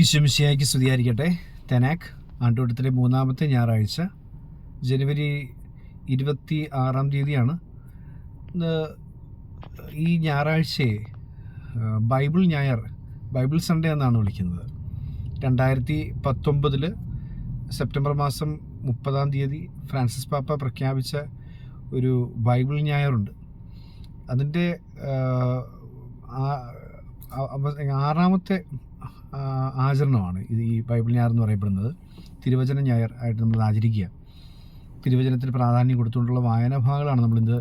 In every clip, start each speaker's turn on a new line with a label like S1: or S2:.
S1: ഈശ്വമിശിയായിക്ക് സ്തുതിയായിരിക്കട്ടെ. തെനാക്ക് ആണ്ടുവട്ടത്തിലെ മൂന്നാമത്തെ ഞായറാഴ്ച ജനുവരി ഇരുപത്തി ആറാം തീയതിയാണ് ഈ ഞായറാഴ്ചയെ ബൈബിൾ ഞായർ ബൈബിൾ സൺഡേ എന്നാണ് വിളിക്കുന്നത്. രണ്ടായിരത്തി പത്തൊമ്പതിൽ സെപ്റ്റംബർ മാസം മുപ്പതാം തീയതി ഫ്രാൻസിസ് പാപ്പ പ്രഖ്യാപിച്ച ഒരു ബൈബിൾ ഞായറുണ്ട്. അതിന്റെ ആറാമത്തെ ആചരണമാണ് ഇത് ഈ ബൈബിൾ ഞായർ എന്ന് പറയപ്പെടുന്നത്. തിരുവചന ഞായർ ആയിട്ട് നമ്മൾ ആചരിക്കുക. തിരുവചനത്തിന് പ്രാധാന്യം കൊടുത്തുകൊണ്ടുള്ള വായന ഭാഗങ്ങളാണ് നമ്മളിന്ന്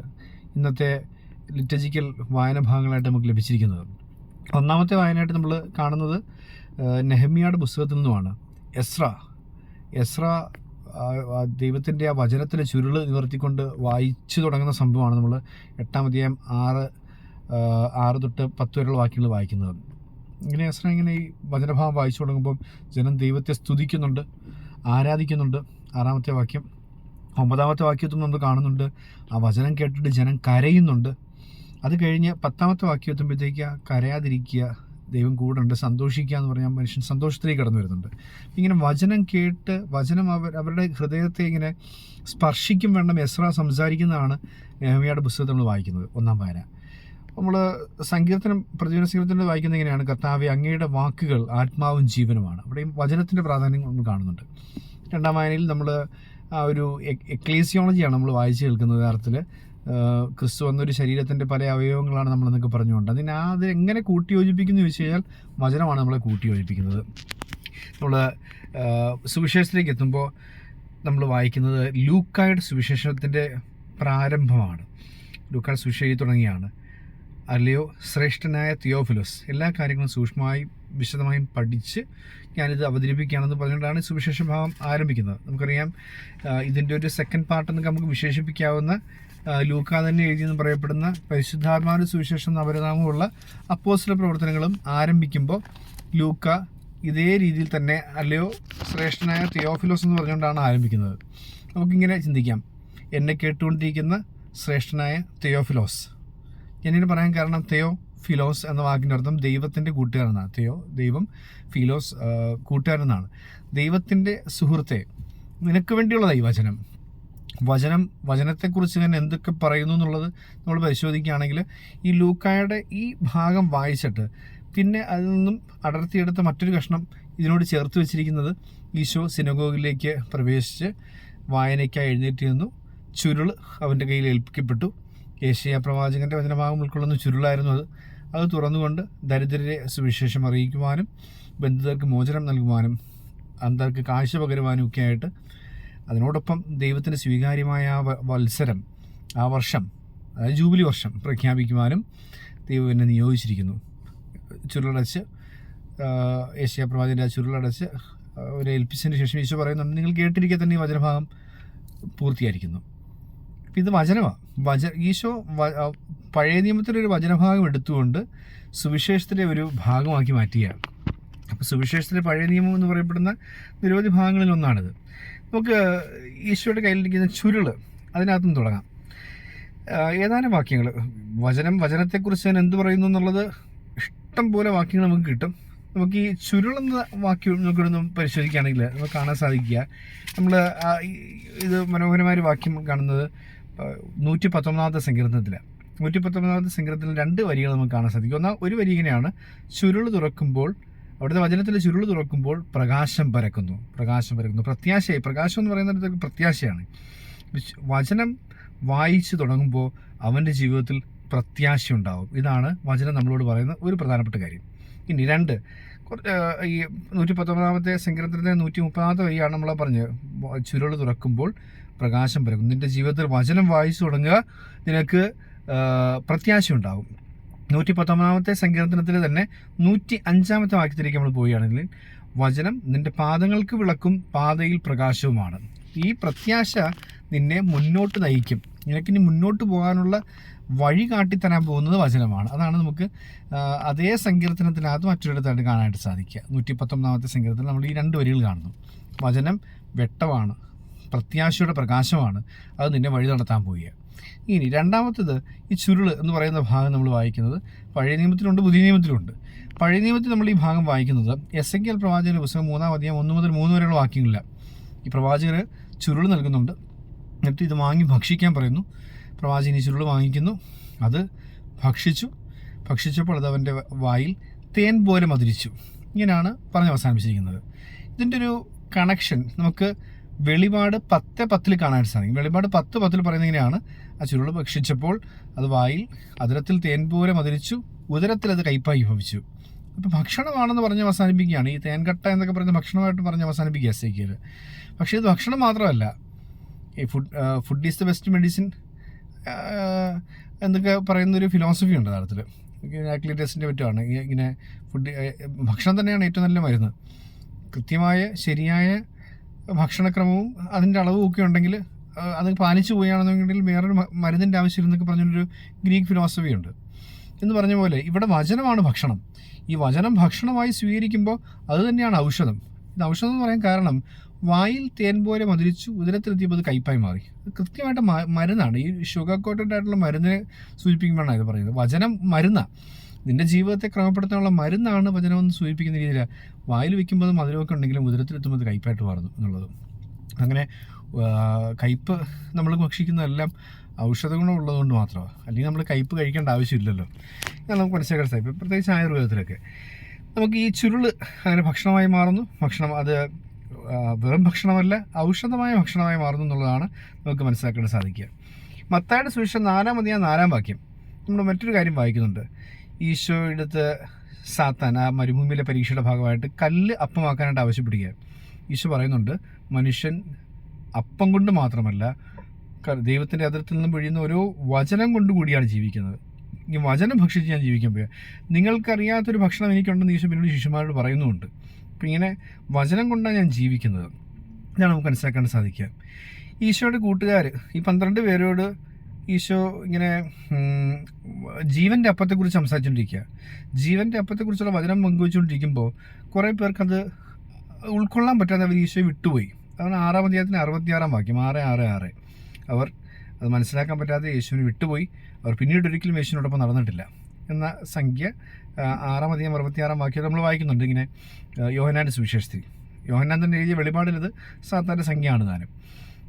S1: ഇന്നത്തെ ലിറ്റജിക്കൽ വായന ഭാഗങ്ങളായിട്ട് നമുക്ക് ലഭിച്ചിരിക്കുന്നത്. ഒന്നാമത്തെ വായനയായിട്ട് നമ്മൾ കാണുന്നത് നെഹമ്മിയുടെ പുസ്തകത്തിൽ നിന്നുമാണ്. എസ്ര. എസ്ര ദൈവത്തിന്റെ ആ വചനത്തിലെ ചുരുൾ നിവർത്തിക്കൊണ്ട് വായിച്ചു തുടങ്ങുന്ന സംഭവമാണ് നമ്മൾ എട്ടാം അധ്യായം ആറ് ആറ് തൊട്ട് പത്ത് വരെയുള്ള വാക്യങ്ങൾ വായിക്കുന്നത്. ഇങ്ങനെ എസ്ര ഇങ്ങനെ ഈ വചനഭാവം വായിച്ചു തുടങ്ങുമ്പോൾ ജനം ദൈവത്തെ സ്തുതിക്കുന്നുണ്ട് ആരാധിക്കുന്നുണ്ട്. ആറാമത്തെ വാക്യം ഒമ്പതാമത്തെ വാക്യത്തിൽ നമ്മൾ കാണുന്നുണ്ട്. ആ വചനം കേട്ടിട്ട് ജനം കരയുന്നുണ്ട്. അത് കഴിഞ്ഞ് പത്താമത്തെ വാക്യം എത്തുമ്പോഴത്തേക്ക് കരയാതിരിക്കുക ദൈവം കൂടെ ഉണ്ട് സന്തോഷിക്കുക എന്ന് പറഞ്ഞാൽ മനുഷ്യൻ സന്തോഷത്തിലേക്ക് കടന്നു വരുന്നുണ്ട്. ഇങ്ങനെ വചനം കേട്ട് വചനം അവർ അവരുടെ ഹൃദയത്തെ ഇങ്ങനെ സ്പർശിക്കും വേണം എസ്ര സംസാരിക്കുന്നതാണ് നെഹമിയുടെ പുസ്തകത്തിൽ നമ്മൾ വായിക്കുന്നത്. ഒന്നാം വായന. നമ്മൾ സങ്കീർത്തനം പ്രചോദന സങ്കീർത്തനം വായിക്കുന്ന എങ്ങനെയാണ്? കർത്താവ് അങ്ങയുടെ വാക്കുകൾ ആത്മാവും ജീവനുമാണ്. അവിടെയും വചനത്തിന്റെ പ്രാധാന്യം നമ്മൾ കാണുന്നുണ്ട്. രണ്ടാം വായനയിൽ നമ്മൾ ആ ഒരു എക്ലീസിയോളജിയാണ് നമ്മൾ വായിച്ചു കേൾക്കുന്നത് യഥാർത്ഥത്തിൽ. ക്രിസ്തു എന്നൊരു ശരീരത്തിന്റെ പല അവയവങ്ങളാണ് നമ്മളെന്നൊക്കെ പറഞ്ഞുകൊണ്ട്. അതിന് അത് എങ്ങനെ കൂട്ടിയോജിപ്പിക്കുന്നു ചോദിച്ചു കഴിഞ്ഞാൽ വചനമാണ് നമ്മളെ കൂട്ടിയോജിപ്പിക്കുന്നത്. നമ്മൾ സുവിശേഷത്തിലേക്ക് എത്തുമ്പോൾ നമ്മൾ വായിക്കുന്നത് ലൂക്കായുടെ സുവിശേഷത്തിന്റെ പ്രാരംഭമാണ്. ലൂക്കായുടെ സുവിശേഷി തുടങ്ങിയാണ്. അല്ലയോ ശ്രേഷ്ഠനായ തിയോഫിലോസ്. എല്ലാ കാര്യങ്ങളും സൂക്ഷ്മമായി വിശദമായും പഠിച്ച് ഞാനിത് അവതരിപ്പിക്കുകയാണെന്ന് പറഞ്ഞുകൊണ്ടാണ് സുവിശേഷ ഭാഗം ആരംഭിക്കുന്നത്. നമുക്കറിയാം ഇതിന്റെ ഒരു സെക്കൻഡ് പാർട്ട് എന്നൊക്കെ നമുക്ക് വിശേഷിപ്പിക്കാവുന്ന ലൂക്ക തന്നെ എഴുതിയെന്ന് പറയപ്പെടുന്ന പരിശുദ്ധാത്മാവിന്റെ സുവിശേഷം നവരനാമമുള്ള അപ്പോസിലെ പ്രവർത്തനങ്ങളും ആരംഭിക്കുമ്പോൾ ലൂക്ക ഇതേ രീതിയിൽ തന്നെ അല്ലയോ ശ്രേഷ്ഠനായ തിയോഫിലോസ് എന്ന് പറഞ്ഞുകൊണ്ടാണ് ആരംഭിക്കുന്നത്. നമുക്കിങ്ങനെ ചിന്തിക്കാം. എന്നെ കേട്ടുകൊണ്ടിരിക്കുന്ന ശ്രേഷ്ഠനായ തിയോഫിലോസ്. ഞാനിങ്ങനെ പറയാൻ കാരണം തെയോ ഫിലോസ് എന്ന വാക്കിന്റെ അർത്ഥം ദൈവത്തിന്റെ കൂട്ടുകാരനാണ് തെയോ ദൈവം ഫിലോസ് കൂട്ടുകാരനാണ് ദൈവത്തിന്റെ സുഹൃത്തെ നിനക്ക് വേണ്ടിയുള്ള ഈ വചനം വചനം വചനത്തെക്കുറിച്ച് തന്നെ എന്തൊക്കെ പറയുന്നു എന്നുള്ളത് നമ്മൾ പരിശോധിക്കുകയാണെങ്കിൽ ഈ ലൂക്കായുടെ ഈ ഭാഗം വായിച്ചിട്ട് പിന്നെ അതിൽ നിന്നും അടർത്തിയെടുത്ത മറ്റൊരു കഷ്ണം ഇതിനോട് ചേർത്ത് വെച്ചിരിക്കുന്നത് ഈശോ സിനഗോഗിലേക്ക് പ്രവേശിച്ച് വായനയ്ക്കായി എഴുന്നേറ്റ് നിന്നു ചുരുൾ അവന്റെ കയ്യിൽ ഏൽപ്പിക്കപ്പെട്ടു. ഏഷ്യ പ്രവാചകന്റെ വചനഭാഗം ഉൾക്കൊള്ളുന്ന ചുരുളായിരുന്നു അത്. അത് തുറന്നുകൊണ്ട് ദരിദ്രരെ സുവിശേഷം അറിയിക്കുവാനും ബന്ധുതർക്ക് മോചനം നൽകുവാനും അന്തർക്ക് കാഴ്ച പകരുവാനും ഒക്കെ ആയിട്ട് അതിനോടൊപ്പം ദൈവത്തിന് സ്വീകാര്യമായ ആ വത്സരം ആ വർഷം അതായത് ജൂബിലി വർഷം പ്രഖ്യാപിക്കുവാനും ദൈവം എന്നെ നിയോഗിച്ചിരിക്കുന്നു. ചുരുളടച്ച് ഏഷ്യ പ്രവാചന്റെ ചുരുളടച്ച് അവരെ ഏൽപ്പിച്ചതിന് ശേഷം ഈശോ പറയുന്നുണ്ട് നിങ്ങൾ കേട്ടിരിക്കെ തന്നെ ഈ വചനഭാഗം പൂർത്തിയായിരിക്കുന്നു. ഇത് വചനമാണ് വച ഈശോ പഴയ നിയമത്തിലെ ഒരു വചനഭാഗം എടുത്തുകൊണ്ട് സുവിശേഷത്തിലെ ഒരു ഭാഗമാക്കി മാറ്റുകയാണ് അപ്പോൾ സുവിശേഷത്തിലെ പഴയ നിയമം എന്ന് പറയപ്പെടുന്ന നിരവധി ഭാഗങ്ങളിൽ ഒന്നാണിത്. നമുക്ക് ഈശോയുടെ കയ്യിലിരിക്കുന്ന ചുരുൾ അതിനകത്തും തുടങ്ങാം. ഏതാനും വാക്യങ്ങൾ. വചനം വചനത്തെക്കുറിച്ച് ഞാൻ എന്ത് പറയുന്നു എന്നുള്ളത് ഇഷ്ടം പോലെ വാക്യങ്ങൾ നമുക്ക് കിട്ടും. നമുക്ക് ഈ ചുരുളെന്ന വാക്യം നമുക്കിവിടെ പരിശോധിക്കുകയാണെങ്കിൽ നമുക്ക് കാണാൻ സാധിക്കുക. നമ്മൾ ഇത് മനോഹരമായ ഒരു വാക്യം കാണുന്നത് നൂറ്റി പത്തൊമ്പതാമത്തെ സങ്കീർത്തനത്തിൽ നൂറ്റി പത്തൊമ്പതാമത്തെ സങ്കീർത്തനത്തിൽ രണ്ട് വരികൾ നമുക്ക് കാണാൻ സാധിക്കും. ഒന്നാ ഒരു വരി ഇങ്ങനെയാണ്. ചുരുൾ തുറക്കുമ്പോൾ അവിടുത്തെ വചനത്തിൽ ചുരുൾ തുറക്കുമ്പോൾ പ്രകാശം പരക്കുന്നു. പ്രകാശം പരക്കുന്നു. പ്രത്യാശയായി. പ്രകാശം എന്ന് പറയുന്നത് പ്രത്യാശയാണ്. വചനം വായിച്ചു തുടങ്ങുമ്പോൾ അവന്റെ ജീവിതത്തിൽ പ്രത്യാശ ഉണ്ടാവും. ഇതാണ് വചനം നമ്മളോട് പറയുന്ന ഒരു പ്രധാനപ്പെട്ട കാര്യം. ഇനി രണ്ട് ഈ നൂറ്റി പത്തൊമ്പതാമത്തെ സങ്കീർത്തനത്തിന്റെ നൂറ്റി മുപ്പതാമത്തെ വരിയാണ് നമ്മൾ പറഞ്ഞത്. ചുരുൾ തുറക്കുമ്പോൾ പ്രകാശം പരക്കും നിന്റെ ജീവിതത്തിൽ വചനം വായിച്ചു തുടങ്ങുക നിനക്ക് പ്രത്യാശയുണ്ടാകും. നൂറ്റി പത്തൊമ്പതാമത്തെ സങ്കീർത്തനത്തിൽ തന്നെ നൂറ്റി അഞ്ചാമത്തെ വാക്യത്തിലേക്ക് നമ്മൾ പോവുകയാണെങ്കിൽ വചനം നിന്റെ പാദങ്ങൾക്ക് വിളക്കും പാതയിൽ പ്രകാശവുമാണ്. ഈ പ്രത്യാശ നിന്നെ മുന്നോട്ട് നയിക്കും. നിനക്കിനി മുന്നോട്ട് പോകാനുള്ള വഴി കാട്ടിത്തരാൻ പോകുന്നത് വചനമാണ്. അതാണ് നമുക്ക് അതേ സങ്കീർത്തനത്തിനകത്ത് മറ്റൊരിടത്തായിട്ട് കാണാനായിട്ട് സാധിക്കുക. നൂറ്റി പത്തൊമ്പതാമത്തെ സങ്കീർത്തനം നമ്മൾ ഈ രണ്ട് വരികൾ കാണുന്നു. വചനം വെട്ടമാണ് പ്രത്യാശയുടെ പ്രകാശമാണ് അത് നിന്നെ വഴി നടത്താൻ പോവുക ഇനി രണ്ടാമത്തേത് ഈ ചുരുൾ എന്ന് പറയുന്ന ഭാഗം നമ്മൾ വായിക്കുന്നത് പഴയ നിയമത്തിലുണ്ട് പുതിയ നിയമത്തിലുണ്ട്. പഴയ നിയമത്തിൽ നമ്മൾ ഈ ഭാഗം വായിക്കുന്നത് എസ് എൻ കെ എൽ പ്രവാചകന്റെ പുസ്തകം മൂന്നാം അധികം ഒന്ന് മുതൽ മൂന്ന് വരെയുള്ള വാക്യങ്ങളില്ല ഈ പ്രവാചകർ ചുരുൾ നൽകുന്നുണ്ട്. എന്നിട്ട് ഇത് വാങ്ങി ഭക്ഷിക്കാൻ പറയുന്നു. പ്രവാചകൻ ഈ ചുരുൾ വാങ്ങിക്കുന്നു. അത് ഭക്ഷിച്ചു. ഭക്ഷിച്ചപ്പോൾ അത് അവന്റെ വായിൽ തേൻ പോലെ മതിരിച്ചു ഇങ്ങനെയാണ് പറഞ്ഞ് അവസാനിപ്പിച്ചിരിക്കുന്നത് ഇതിന്റെ ഒരു കണക്ഷൻ നമുക്ക് വെളിപാട് പത്ത് പത്തിൽ കാണാൻ സാധിക്കും. വെളിപാട് പത്ത് പത്തിൽ പറയുന്നത് ഇങ്ങനെയാണ്. ആ ചുരുൾ ഭക്ഷിച്ചപ്പോൾ അത് വായിൽ അതിരത്തിൽ തേൻപൂരം അതിരിച്ചു ഉദരത്തിൽ അത് കൈപ്പായി ഭവിച്ചു. അപ്പോൾ ഭക്ഷണമാണെന്ന് പറഞ്ഞ് അവസാനിപ്പിക്കുകയാണ്. ഈ തേൻകട്ട എന്നൊക്കെ പറയുന്ന ഭക്ഷണമായിട്ട് പറഞ്ഞ് അവസാനിപ്പിക്കുക സേക്കിയർ പക്ഷേ ഇത് ഭക്ഷണം മാത്രമല്ല. ഈ food food is the best medicine. എന്നൊക്കെ പറയുന്നൊരു ഫിലോസഫി ഉണ്ട് താരത്തിൽ ആക്ലിറ്റേഴ്സിന്റെ പറ്റുമാണ് ഇങ്ങനെ ഫുഡ് ഭക്ഷണം തന്നെയാണ് ഏറ്റവും നല്ല മരുന്ന്. കൃത്യമായ ശരിയായ ഭക്ഷണക്രമവും അതിന്റെ അളവും ഒക്കെ ഉണ്ടെങ്കിൽ അത് പാലിച്ചു പോവുകയാണെന്നുണ്ടെങ്കിൽ വേറൊരു മരുന്നിന്റെ ആവശ്യമില്ല എന്നൊക്കെ പറഞ്ഞൊരു ഗ്രീക്ക് ഫിലോസഫി ഉണ്ട്. എന്ന് പറഞ്ഞ പോലെ ഇവിടെ വചനമാണ് ഭക്ഷണം. ഈ വചനം ഭക്ഷണമായി സ്വീകരിക്കുമ്പോൾ അത് തന്നെയാണ് ഔഷധം. ഇത് ഔഷധം എന്ന് പറയാൻ കാരണം വായിൽ തേൻ പോലെ മധുരിച്ച് ഉദരത്തിലെത്തിയപ്പോൾ അത് കയ്പായി മാറി. കൃത്യമായിട്ട് മരുന്നാണ്. ഈ ഷുഗർ കോട്ടഡ് ആയിട്ടുള്ള മരുന്നിനെ സൂചിപ്പിക്കുമ്പോഴാണ് ഇത് പറയുന്നത്. വചനം മരുന്നാണ് നിന്റെ ജീവിതത്തെ ക്രമപ്പെടുത്താനുള്ള മരുന്നാണ് വചനം എന്ന് സൂചിപ്പിക്കുന്ന രീതിയിൽ വായിൽ വെക്കുമ്പോൾ മധുരമൊക്കെ ഉണ്ടെങ്കിലും ഉദരത്തിലെത്തുമ്പോൾ കയ്പായിട്ട് മാറുന്നു എന്നുള്ളത്. അങ്ങനെ കയ്പ് നമ്മൾ ഭക്ഷിക്കുന്നതെല്ലാം ഔഷധ ഗുണം ഉള്ളതുകൊണ്ട് മാത്രമാണ് അല്ലെങ്കിൽ നമ്മൾ കയ്പ് കഴിക്കേണ്ട ആവശ്യമില്ലല്ലോ. ഇതാണ് നമുക്ക് മനസ്സിലാക്കാൻ സാധിക്കും പ്രത്യേകിച്ച് ആയുർവേദത്തിലൊക്കെ. നമുക്ക് ഈ ചുരുൾ അങ്ങനെ ഭക്ഷണമായി മാറുന്നു. ഭക്ഷണം അത് വെറും ഭക്ഷണമല്ല ഔഷധമായ ഭക്ഷണമായി മാറുന്നു എന്നുള്ളതാണ് നമുക്ക് മനസ്സിലാക്കാൻ സാധിക്കുക. മത്തായുടെ സുവിശേഷം നാലാം അധികം നാലാം വാക്യം. നമ്മൾ മറ്റൊരു കാര്യം വായിക്കുന്നുണ്ട്. ഈശോ എടുത്ത് സാത്താൻ ആ മരുഭൂമിയിലെ പരീക്ഷയുടെ ഭാഗമായിട്ട് കല്ല് അപ്പമാക്കാനായിട്ട് ആവശ്യപ്പെടുക ഈശോ പറയുന്നുണ്ട് മനുഷ്യൻ അപ്പം കൊണ്ട് മാത്രമല്ല ദൈവത്തിന്റെ അതിർത്തിൽ നിന്നും പൊഴിയുന്ന ഓരോ വചനം കൊണ്ട് കൂടിയാണ് ജീവിക്കുന്നത്. ഈ വചനം ഭക്ഷിച്ച് ഞാൻ ജീവിക്കാൻ പോയാൽ നിങ്ങൾക്കറിയാത്തൊരു ഭക്ഷണം എനിക്കുണ്ടെന്ന് ഈശോ പിന്നീട് ശിശുമാരോട് പറയുന്നുമുണ്ട്. അപ്പം ഇങ്ങനെ വചനം കൊണ്ടാണ് ഞാൻ ജീവിക്കുന്നത്. ഇതാണ് നമുക്ക് മനസ്സിലാക്കാൻ സാധിക്കുക. ഈശോയുടെ കൂട്ടുകാർ ഈ പന്ത്രണ്ട് പേരോട് ഈശോ ഇങ്ങനെ ജീവന്റെ അപ്പത്തെക്കുറിച്ച് സംസാരിച്ചുകൊണ്ടിരിക്കുക ജീവന്റെ അപ്പത്തെക്കുറിച്ചുള്ള വചനം പങ്കുവെച്ചുകൊണ്ടിരിക്കുമ്പോൾ കുറേ പേർക്കത് ഉൾക്കൊള്ളാൻ പറ്റാതെ അവർ ഈശോയെ വിട്ടുപോയി. അതാണ് ആറാം അധ്യായത്തിന് അറുപത്തിയാറാം വാക്യം ആറ് ആറ് ആറ്. അവർ അത് മനസ്സിലാക്കാൻ പറ്റാതെ യേശുവിനെ വിട്ടുപോയി. അവർ പിന്നീട് ഒരിക്കലും യേശുവിനോടൊപ്പം നടന്നിട്ടില്ല. എന്ന സംഖ്യ ആറാം അധികം അറുപത്തിയാറാം വാക്യം നമ്മൾ വായിക്കുന്നുണ്ട് ഇങ്ങനെ യോഹനാന്റെ സുവിശേഷത്തിൽ. യോഹനാൻ തന്നെ എഴുതിയ വെളിപാടിലത് സാത്താന്റെ സംഖ്യയാണ് താനും.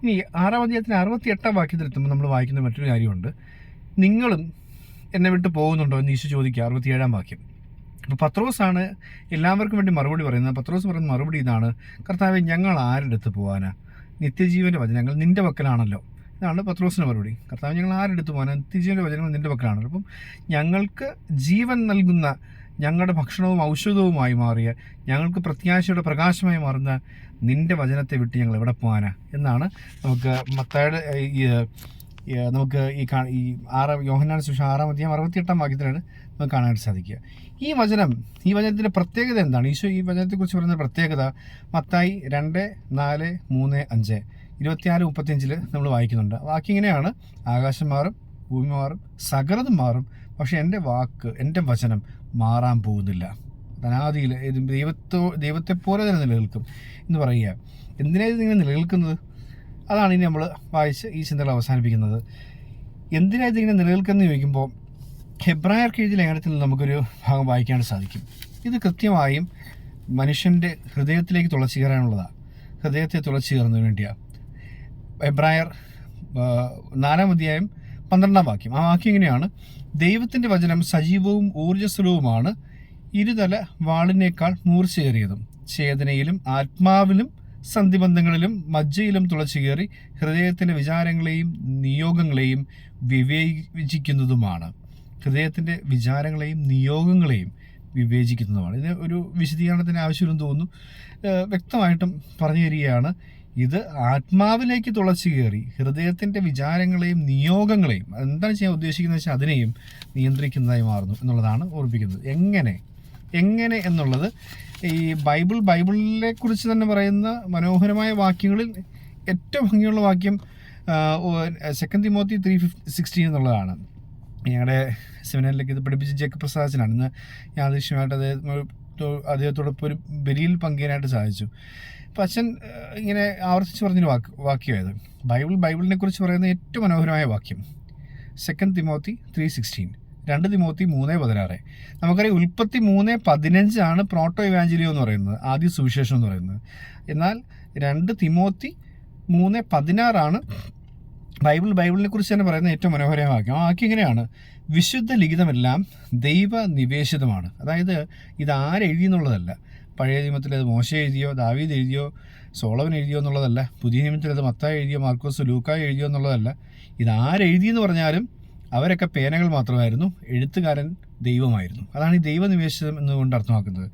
S1: ഇനി ആറാം അധ്യായത്തിന് അറുപത്തി എട്ടാം വാക്യത്തിലെത്തുമ്പോൾ നമ്മൾ വായിക്കുന്ന മറ്റൊരു കാര്യമുണ്ട്. നിങ്ങളും എന്നെ വിട്ട് പോകുന്നുണ്ടോ എന്ന് ഈശോ ചോദിക്കുക അറുപത്തിയേഴാം വാക്യം. അപ്പോൾ പത്രോസാണ് എല്ലാവർക്കും വേണ്ടി മറുപടി പറയുന്നത്. പത്രോസ് പറയുന്ന മറുപടി ഇതാണ് കർത്താവെ ഞങ്ങൾ ആരുടെ അടുത്ത് പോകാനാ നിത്യജീവന്റെ വചനങ്ങൾ നിന്റെ പക്കലാണല്ലോ. ഇതാണ് പത്രോസിന്റെ മറുപടി. കർത്താവ് ഞങ്ങൾ ആരെടുത്ത് പോകാനാ നിത്യജീവന്റെ വചനങ്ങൾ നിന്റെ പക്കലാണല്ലോ. അപ്പം ഞങ്ങൾക്ക് ജീവൻ നൽകുന്ന ഞങ്ങളുടെ ഭക്ഷണവും ഔഷധവുമായി മാറിയ ഞങ്ങൾക്ക് പ്രത്യാശയുടെ പ്രകാശമായി മാറുന്ന നിന്റെ വചനത്തെ വിട്ട് ഞങ്ങൾ എവിടെ പോകാനാ എന്നാണ് നമുക്ക് മത്തായുടെ നമുക്ക് ഈ കാ ഈ ആറാം യോഹന്നാൻ സുഷ ആറാം അധ്യായം അറുപത്തിയെട്ടാം വാക്യത്തിലാണ് നമുക്ക് കാണാനായിട്ട് സാധിക്കുക. ഈ വചനം ഈ വചനത്തിന്റെ പ്രത്യേകത എന്താണ്? ഈശോ ഈ വചനത്തെക്കുറിച്ച് പറയുന്ന പ്രത്യേകത മത്തായി രണ്ട് നാല് മൂന്ന് അഞ്ച്. ഇരുപത്തിനാല് മുപ്പത്തിയഞ്ചിൽ നമ്മൾ വായിക്കുന്നുണ്ട്. വാക്ക് ഇങ്ങനെയാണ്. ആകാശം മാറും ഭൂമി മാറും സകലതും മാറും. പക്ഷേ എന്റെ വാക്ക് എന്റെ വചനം മാറാൻ പോകുന്നില്ല. അനാദിയിൽ ദൈവത്തോ ദൈവത്തെപ്പോലെ തന്നെ നിലനിൽക്കും എന്ന് പറയുക. എന്തിനാണ് ഇത് ഇങ്ങനെ നിലനിൽക്കുന്നത്? അതാണ് ഇനി നമ്മൾ വായിച്ച് ഈ ചിന്തകൾ അവസാനിപ്പിക്കുന്നത്. എന്തിനാണ് ഇതിങ്ങനെ നിലനിൽക്കുന്നത് ചോദിക്കുമ്പോൾ ഹെബ്രായർക്ക് എഴുതിയ ലേഖനത്തിൽ നമുക്കൊരു ഭാഗം വായിക്കാൻ സാധിക്കും. ഇത് കൃത്യമായും മനുഷ്യന്റെ ഹൃദയത്തിലേക്ക് തുളച്ചു കയറാനുള്ളതാണ് ഹൃദയത്തെ തുളച്ചു കയറുന്നതിന് വേണ്ടിയാണ് എബ്രായർ നാലാം അധ്യായം പന്ത്രണ്ടാം വാക്യം. ആ വാക്യം ഇങ്ങനെയാണ് ദൈവത്തിന്റെ വചനം സജീവവും ഊർജസ്വലവുമാണ്. ഇരുതല വാളിനേക്കാൾ മൂർച്ചയേറിയതും ചേതനയിലും ആത്മാവിലും സന്ധിബന്ധങ്ങളിലും മജ്ജയിലും തുളച്ചു ഹൃദയത്തിലെ വിചാരങ്ങളെയും നിയോഗങ്ങളെയും വിവേചിക്കുന്നതുമാണ്. ഹൃദയത്തിന്റെ വിചാരങ്ങളെയും നിയോഗങ്ങളെയും വിവേചിക്കുന്നതുമാണ്. ഇതിന് ഒരു വിശദീകരണത്തിന് ആവശ്യമില്ലെന്ന് തോന്നുന്നു. വ്യക്തമായിട്ടും പറഞ്ഞു തരികയാണ് ഇത് ആത്മാവിലേക്ക് തുളച്ചു കയറി ഹൃദയത്തിന്റെ വിചാരങ്ങളെയും നിയോഗങ്ങളെയും എന്താണ് ചെയ്യാൻ ഉദ്ദേശിക്കുന്നത് വെച്ചാൽ അതിനെയും നിയന്ത്രിക്കുന്നതായി മാറുന്നു എന്നുള്ളതാണ് ഓർപ്പിക്കുന്നത് എങ്ങനെ എങ്ങനെ എന്നുള്ളത് ഈ ബൈബിൾ ബൈബിളിനെ കുറിച്ച് തന്നെ പറയുന്ന മനോഹരമായ വാക്യങ്ങളിൽ ഏറ്റവും ഭംഗിയുള്ള വാക്യം second Timothy three fifty sixteen എന്നുള്ളതാണ്. ഞങ്ങളുടെ സെമിനാറിലേക്ക് ഇത് പഠിപ്പിച്ച ജേക്കബ് പ്രസാദിനാണ് ഇന്ന് യാദൃശ്യമായിട്ട് അദ്ദേഹം അദ്ദേഹത്തോടൊപ്പം ഒരു ബലിയിൽ പങ്കേനായിട്ട് സാധിച്ചു. അപ്പം അച്ഛൻ ഇങ്ങനെ ആവർത്തിച്ച് പറഞ്ഞൊരു വാക്ക് വാക്യമായത്. ബൈബിൾ ബൈബിളിനെ കുറിച്ച് പറയുന്ന ഏറ്റവും മനോഹരമായ വാക്യം സെക്കൻഡ് തിമോത്തി ത്രീ സിക്സ്റ്റീൻ രണ്ട് തിമോത്തി മൂന്ന് പതിനാറ്. നമുക്കറിയാം ഉൽപ്പത്തി മൂന്ന് പതിനഞ്ചാണ് പ്രോട്ടോ ഇവാഞ്ചലിയോ എന്ന് പറയുന്നത് ആദ്യ സുവിശേഷം എന്ന് പറയുന്നത്. എന്നാൽ രണ്ട് തിമോത്തി മൂന്ന് പതിനാറാണ് ബൈബിൾ ബൈബിളിനെ കുറിച്ച് തന്നെ പറയുന്ന ഏറ്റവും മനോഹരമായ വാക്യം. ആ വാക്യം ഇങ്ങനെയാണ്. വിശുദ്ധ ലിഖിതമെല്ലാം ദൈവ നിവേശിതമാണ്. അതായത് ഇത് ആരെഴുതിയെന്നുള്ളതല്ല പഴയ നിയമത്തിൽ അത് മോശ എഴുതിയോ ദാവീദ് എഴുതിയോ സോളവൻ എഴുതിയോ എന്നുള്ളതല്ല. പുതിയ നിയമത്തിൽ അത് മത്തായി എഴുതിയോ മാർക്കോസ് ലൂക്കായി എഴുതിയോ എന്നുള്ളതല്ല. ഇത് ആരെഴുതിയെന്ന് പറഞ്ഞാലും അവരൊക്കെ പേനകൾ മാത്രമായിരുന്നു എഴുത്തുകാരൻ ദൈവമായിരുന്നു. അതാണ് ഈ ദൈവനിവേശിതം എന്നുകൊണ്ട് അർത്ഥമാക്കുന്നത്.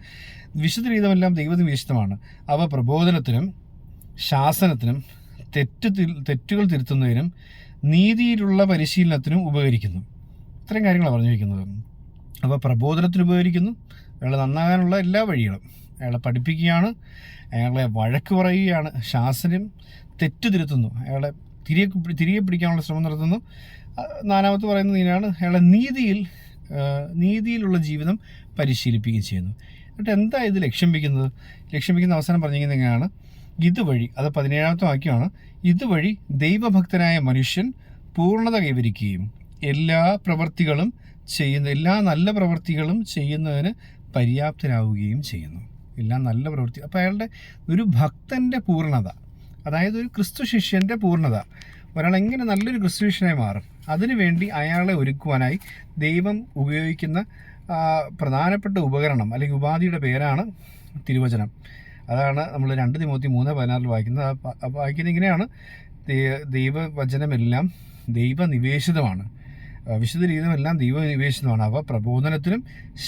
S1: വിശുദ്ധ ഗീതമെല്ലാം ദൈവനിവേശിതമാണ് അവ പ്രബോധനത്തിനും ശാസനത്തിനും തെറ്റ് തെറ്റുകൾ തിരുത്തുന്നതിനും നീതിയിലുള്ള പരിശീലനത്തിനും ഉപകരിക്കുന്നു. ഇത്രയും കാര്യങ്ങളാണ് പറഞ്ഞു വയ്ക്കുന്നത് അപ്പോൾ പ്രബോധനത്തിന് ഉപകരിക്കുന്നു. അയാളെ നന്നാകാനുള്ള എല്ലാ വഴികളും അയാളെ പഠിപ്പിക്കുകയാണ്. അയാളെ വഴക്ക് പറയുകയാണ്. ശാസനം തെറ്റ് തിരുത്തുന്നു. അയാളെ തിരികെ തിരികെ പിടിക്കാനുള്ള ശ്രമം നടത്തുന്നു. നാലാമത്തെ പറയുന്നത് ഇതിനാണ് അയാളെ നീതിയിൽ നീതിയിലുള്ള ജീവിതം പരിശീലിപ്പിക്കുകയും ചെയ്യുന്നു. എന്നിട്ട് എന്താ ഇത് ലക്ഷ്യം വയ്ക്കുന്നത് ലക്ഷ്യം വയ്ക്കുന്ന അവസാനം പറഞ്ഞിരിക്കുന്നത് എങ്ങനെയാണ്? ഇതുവഴി അത് പതിനേഴാമത്തെ വാക്യമാണ്. ഇതുവഴി ദൈവഭക്തനായ മനുഷ്യൻ പൂർണത കൈവരിക്കുകയും എല്ലാ പ്രവർത്തികളും ചെയ്യുന്ന എല്ലാ നല്ല പ്രവർത്തികളും ചെയ്യുന്നതിന് പര്യാപ്തരാവുകയും ചെയ്യുന്നു. എല്ലാ നല്ല പ്രവൃത്തി. അപ്പോൾ അയാളുടെ ഒരു ഭക്തന്റെ പൂർണത അതായത് ഒരു ക്രിസ്തു ശിഷ്യന്റെ പൂർണത ഒരാൾ എങ്ങനെ നല്ലൊരു ക്രിസ്ത്യനായി മാറും? അതിനുവേണ്ടി അയാളെ ഒരുക്കുവാനായി ദൈവം ഉപയോഗിക്കുന്ന പ്രധാനപ്പെട്ട ഉപകരണം അല്ലെങ്കിൽ ഉപാധിയുടെ പേരാണ് തിരുവചനം. അതാണ് നമ്മൾ രണ്ട് തിമൂത്തി മൂന്ന് പതിനാറിൽ വായിക്കുന്നത്. വായിക്കുന്ന വായിക്കുന്നത് ഇങ്ങനെയാണ്. ദൈവവചനമെല്ലാം ദൈവനിവേശിതമാണ്. ആ, വിശുദ്ധ രീതിയുമെല്ലാം ദൈവനിവേശിതമാണ്. അവ പ്രബോധനത്തിനും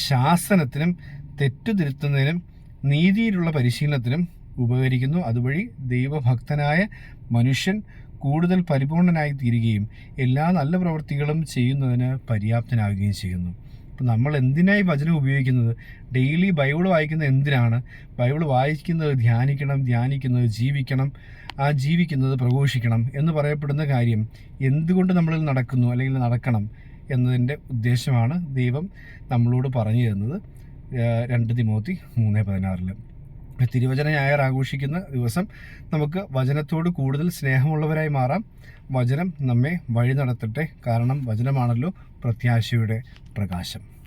S1: ശാസനത്തിനും തെറ്റുതിരുത്തുന്നതിനും നീതിയിലുള്ള പരിശീലനത്തിനും ഉപകരിക്കുന്നു. അതുവഴി ദൈവഭക്തനായ മനുഷ്യൻ കൂടുതൽ പരിപൂർണനായി തീരുകയും എല്ലാ നല്ല പ്രവൃത്തികളും ചെയ്യുന്നതിന് പര്യാപ്തനാവുകയും ചെയ്യുന്നു. അപ്പം നമ്മൾ എന്തിനായി വചനം ഉപയോഗിക്കുന്നത്? ഡെയിലി ബൈബിൾ വായിക്കുന്നത് എന്തിനാണ്? ബൈബിൾ വായിക്കുന്നത് ധ്യാനിക്കണം ധ്യാനിക്കുന്നത് ജീവിക്കണം ആ ജീവിക്കുന്നത് പ്രഘോഷിക്കണം എന്ന് പറയപ്പെടുന്ന കാര്യം എന്തുകൊണ്ട് നമ്മളിൽ നടക്കുന്നു അല്ലെങ്കിൽ നടക്കണം എന്നതിന്റെ ഉദ്ദേശമാണ് ദൈവം നമ്മളോട് പറഞ്ഞു തരുന്നത് രണ്ട് തിമോത്തി മൂന്ന് പതിനാറിൽ തിരുവചന ഞായർ ആഘോഷിക്കുന്ന ദിവസം നമുക്ക് വചനത്തോട് കൂടുതൽ സ്നേഹമുള്ളവരായി മാറാം. വചനം നമ്മെ വഴി നടത്തട്ടെ. കാരണം വചനമാണല്ലോ പ്രത്യാശയുടെ പ്രകാശം.